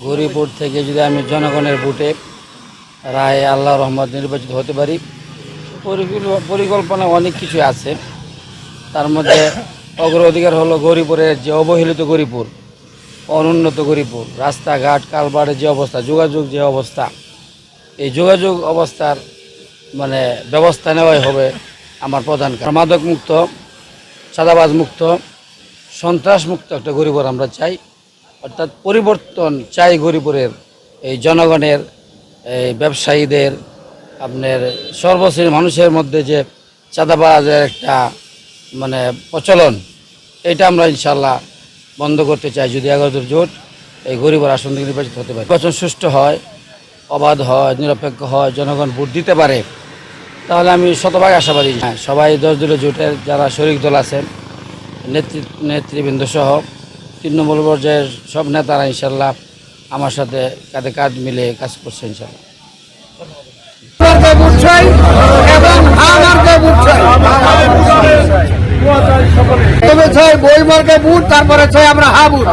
গরিপুর থেকে যদি আমি জনগণের ভোটে রায় আল্লাহ রহমত নির্বাচিত হতে পারি পরিকল্পনা অনেক কিছু আছে তার মধ্যে অগ্রাধিকার হলো গরিপুরের যে অবহেলিত গরিপুর অনুন্নত গরিপুর রাস্তাঘাট কালবাড়ের যে অবস্থা, যোগাযোগ যে অবস্থা, এই যোগাযোগ অবস্থার মানে ব্যবস্থা নেওয়াই হবে আমার প্রধান। মাদক মুক্ত চাঁদাবাজ মুক্ত, সন্ত্রাস মুক্ত একটা গরিবর আমরা চাই। অর্থাৎ পরিবর্তন চাই গরিবরের, এই জনগণের, এই ব্যবসায়ীদের, আপনার সর্বশ্রেণীর মানুষের মধ্যে যে চাঁদাবাজের একটা মানে প্রচলন, এটা আমরা ইনশাল্লাহ বন্ধ করতে চাই যদি এগারোদের জোট এই গরিবের আসন থেকে নির্বাচিত হতে পারে। নির্বাচন সুষ্ঠু হয়, অবাধ হয়, নিরপেক্ষ হয়, জনগণ ভোট দিতে পারে, তাহলে আমি শতভাগ আশাবাদী। হ্যাঁ সবাই দশ দলীয় জোটের যারা শরিক দল আছেন নেতৃ, নেতৃবৃন্দ সহ তৃণমূল পর্যায়ের সব নেতারা ইনশাল্লাহ আমার সাথে কাঁধে কাজ মিলে কাজ করছে ইনশাল্লাহ। বই মার্কে বুট তারপরে ছয় আমরা হাবুট